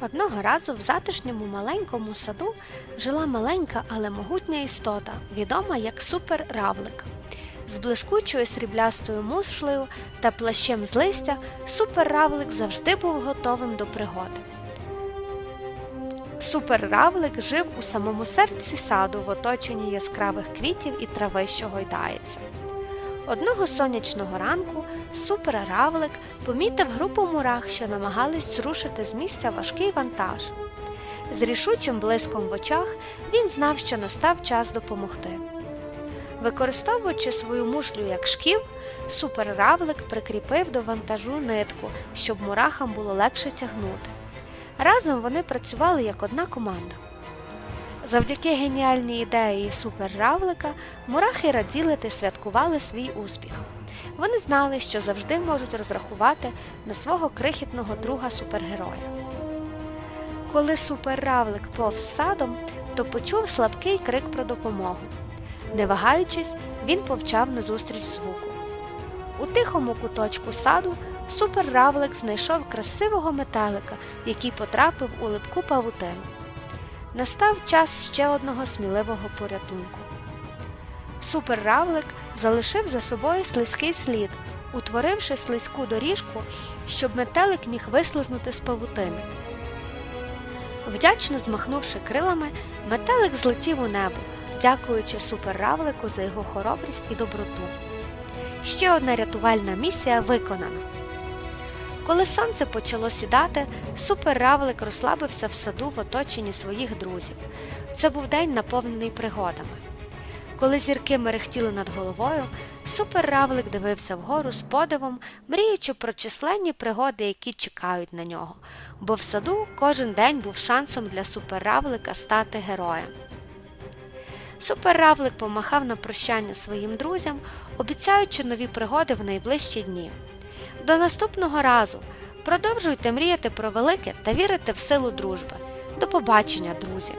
Одного разу в затишньому маленькому саду жила маленька, але могутня істота, відома як суперравлик. З блискучою сріблястою мушлею та плащем з листя суперравлик завжди був готовим до пригод. Суперравлик жив у самому серці саду в оточенні яскравих квітів і трави, що гойдається. Одного сонячного ранку суперравлик помітив групу мурах, що намагались зрушити з місця важкий вантаж. З рішучим блиском в очах він знав, що настав час допомогти. Використовуючи свою мушлю як шків, суперравлик прикріпив до вантажу нитку, щоб мурахам було легше тягнути. Разом вони працювали як одна команда. Завдяки геніальній ідеї суперравлика мурахи раділи та святкували свій успіх. Вони знали, що завжди можуть розрахувати на свого крихітного друга супергероя. Коли суперравлик повз садом, то почув слабкий крик про допомогу. Не вагаючись, він повчав назустріч звуку. У тихому куточку саду суперравлик знайшов красивого метелика, який потрапив у липку павутину. Настав час ще одного сміливого порятунку. Суперравлик залишив за собою слизький слід, утворивши слизьку доріжку, щоб метелик міг вислизнути з павутини. Вдячно змахнувши крилами, метелик злетів у небо, дякуючи суперравлику за його хоробрість і доброту. Ще одна рятувальна місія виконана. Коли сонце почало сідати, суперравлик розслабився в саду в оточенні своїх друзів. Це був день наповнений пригодами. Коли зірки мерехтіли над головою, суперравлик дивився вгору з подивом, мріючи про численні пригоди, які чекають на нього, бо в саду кожен день був шансом для суперравлика стати героєм. Суперравлик помахав на прощання своїм друзям, обіцяючи нові пригоди в найближчі дні. До наступного разу продовжуйте мріяти про велике та вірити в силу дружби. До побачення, друзі!